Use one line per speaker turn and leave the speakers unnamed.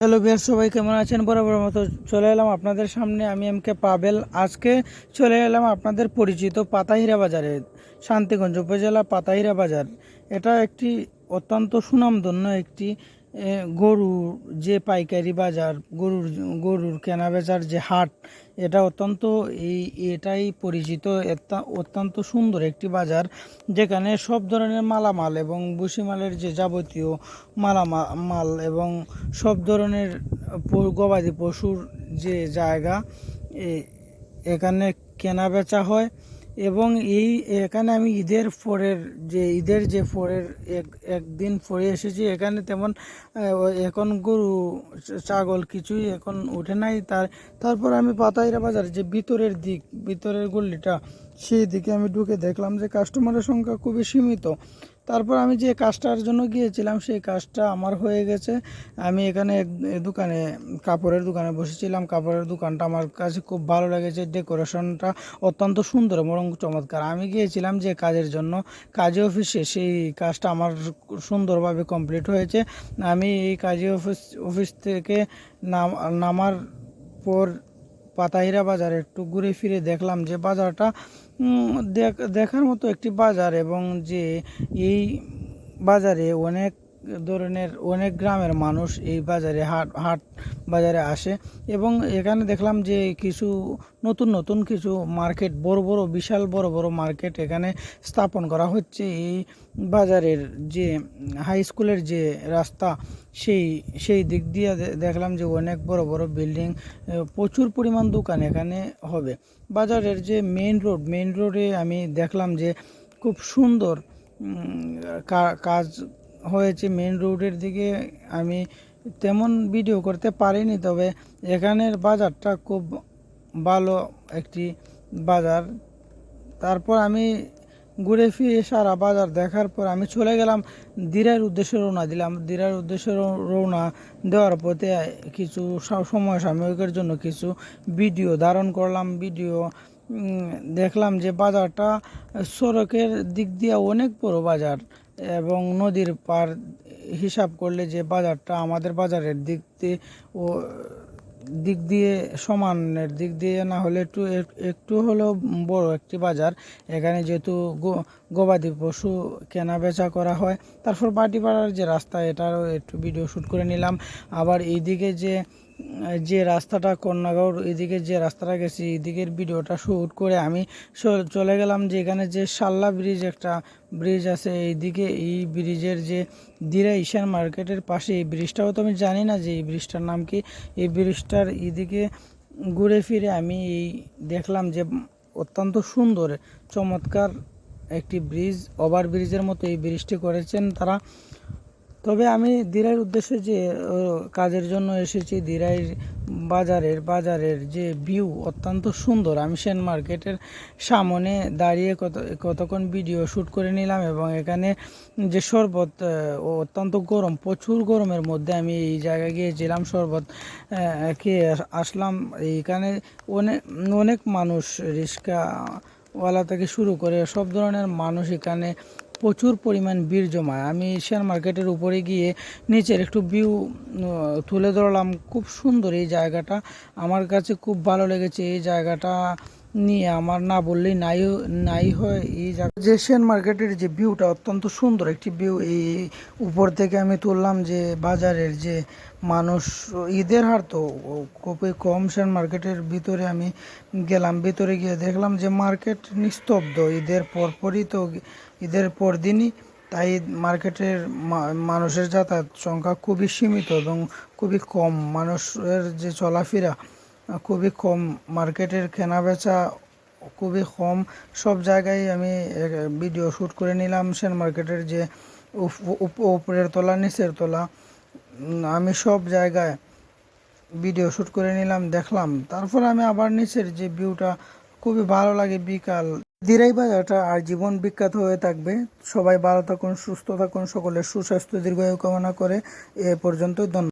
Hello বিয়ার সবাই কেমন আছেন? বরাবর মতো চলে এলাম আপনাদের সামনে। আমি এম কে পাবেল। আজকে চলে এলাম আপনাদের পরিচিত পাতাহিরা বাজারে, শান্তিগঞ্জ উপজেলা পাতাহিরা বাজার। এটা একটি অত্যন্ত সুনামধন্য একটি গরুর যে পাইকারি বাজার, গরুর গরুর কেনা বেচার যে হাট, এটা অত্যন্ত এই, এটাই পরিচিত অত্যন্ত সুন্দর একটি বাজার, যেখানে সব ধরনের মালামাল এবং বুসিমালের যে যাবতীয় মালামাল মাল এবং সব ধরনের গবাদি পশুর যে জায়গা এখানে কেনা বেচা হয়। এবং এই এখানে আমি ঈদের পরের যে, ঈদের যে পরের এক, একদিন পরে এসেছি, এখানে তেমন এখন গরু ছাগল কিছুই এখন ওঠে নাই। তার, তারপর আমি পাতাইরা বাজার যে ভিতরের দিক, ভিতরের গল্লিটা সেই দিকে আমি ঢুকে দেখলাম যে কাস্টমারের সংখ্যা খুবই সীমিত। তারপর আমি যে কাজটার জন্য গিয়েছিলাম, সেই কাজটা আমার হয়ে গেছে। আমি এখানে দোকানে, কাপড়ের দোকানে বসেছিলাম। কাপড়ের দোকানটা আমার কাছে খুব ভালো লেগেছে। ডেকোরেশনটা অত্যন্ত সুন্দর এবং চমৎকার। আমি গিয়েছিলাম যে কাজের জন্য, কাজী অফিসে। সেই কাজটা আমার সুন্দরভাবে কমপ্লিট হয়েছে। আমি এই কাজী অফিস অফিস থেকে নাম, নামার পর পাতাহিরা বাজারে, একটু ঘুরে ফিরে দেখলাম যে বাজারটা দেখ- দেখার মতো একটি বাজার এবং যে এই বাজারে অনেক ধরনের অনেক গ্রামের মানুষ এই বাজারে, হাট হাট বাজারে আসে এবং এখানে দেখলাম যে কিছু নতুন নতুন কিছু মার্কেট, বড় বড়, বিশাল, বড় বড় মার্কেট এখানে স্থাপন করা হচ্ছে। এই বাজারের যে হাই স্কুলের যে রাস্তা, সেই সেই দিক দিয়ে দেখলাম যে অনেক বড় বড় বিল্ডিং প্রচুর পরিমাণ দোকান এখানে হবে। বাজারের যে মেইন রোড, মেইন রোডে আমি দেখলাম যে খুব সুন্দর কাজ হয়েছে মেন রোডের দিকে, আমি তেমন ভিডিও করতে পারিনি, তবে এখানের বাজারটা খুব ভালো একটি বাজার। তারপর আমি ঘুরে ফিরে সারা বাজার দেখার পর আমি চলে গেলাম দিরার উদ্দেশ্যে রওনা দিলাম। দিরার উদ্দেশ্যে রও- রওনা দেওয়ার পথে কিছু সময় সাময়িকের জন্য কিছু ভিডিও ধারণ করলাম। ভিডিও দেখলাম যে বাজারটা সড়কের দিক দিয়ে অনেক বড় বাজার। এবং নদীর পার হিসাব করলে যে বাজারটা আমাদের বাজারের দিক দিয়ে ও দিক দিয়ে সমানের দিক দিয়ে না হলে একটু একটু হলেও বড় একটি বাজার। এখানে যেহেতু গবাদি পশু কেনা বেচা করা হয়, তারপর বাটিপাড়ার যে রাস্তা, এটারও একটু ভিডিও শ্যুট করে নিলাম। আবার এইদিকে যে যে রাস্তাটা কন্যাগড়, এদিকে যে রাস্তাটা গেছি, এদিকের ভিডিওটা শ্যুট করে আমি চলে গেলাম যে এখানে যে শাল্লা ব্রিজ একটা ব্রিজ আছে। এইদিকে এই ব্রিজের যে দিরা ঈশান মার্কেটের পাশে, এই ব্রিজটাও তো আমি জানি না যে এই ব্রিজটার নাম কি। এই ব্রিজটার এদিকে ঘুরে ফিরে আমি এই দেখলাম যে অত্যন্ত সুন্দর, চমৎকার একটি ব্রিজ ওভার ব্রিজের মতো এই ব্রিজটি করেছেন তারা। তবে আমি দিরাইয়ের উদ্দেশ্যে যে কাজের জন্য এসেছি, দিরাইয়ের বাজারের বাজারের যে ভিউ অত্যন্ত সুন্দর। আমি সেন মার্কেটের সামনে দাঁড়িয়ে কত, কতক্ষণ ভিডিও শ্যুট করে নিলাম এবং এখানে যে শরবত অত্যন্ত গরম, প্রচুর গরমের মধ্যে আমি এই জায়গায় গিয়েছিলাম, শরবত খেয়ে আস- আসলাম। এইখানে অনেক অনেক মানুষ, রিক্সাওয়ালা থেকে শুরু করে সব ধরনের মানুষ এখানে প্রচুর পরিমাণ ভিড় জমায়। আমি শেয়ার মার্কেটের উপরে গিয়ে নিচের একটু ভিউ তুলে ধরলাম। খুব সুন্দর এই জায়গাটা। আমার কাছে খুব ভালো লেগেছে এই জায়গাটা নিয়ে। আমার না বললেই নাই নাই হয় এই জায়গা। যে শেয়ার মার্কেটের যে ভিউটা অত্যন্ত সুন্দর একটি ভিউ এই উপর থেকে আমি তুললাম যে বাজারের যে মানুষ, ঈদের হার তো খুবই কম শেয়ার মার্কেটের ভিতরে আমি গেলাম। ভিতরে গিয়ে দেখলাম যে মার্কেট নিস্তব্ধ। ঈদের পরপরই তো ঈদের পর দিনই তাই মার্কেটের মানুষের যাতায়াত সংখ্যা খুবই সীমিত এবং খুবই কম। মানুষের যে চলাফেরা, খুবই কম। মার্কেটের কেনা বেচা খুবই কম। সব জায়গায় আমি ভিডিও শ্যুট করে নিলাম সেন মার্কেটের যে উপ- উপ- উপরের তলা, নিচের তলা। আমি সব জায়গায় ভিডিও শ্যুট করে নিলাম, দেখলাম। তারপর আমি আবার নিচের যে ভিউটা খুবই ভালো লাগে বিকাল। দিরাই বাজারটা আর জীবন বিখ্যাত হয়ে থাকবে। সবাই ভালো থাকুন, সুস্থ থাকুন, সকলের সুস্বাস্থ্য, দীর্ঘায়ু কামনা করে এ পর্যন্ত ধন্যবাদ।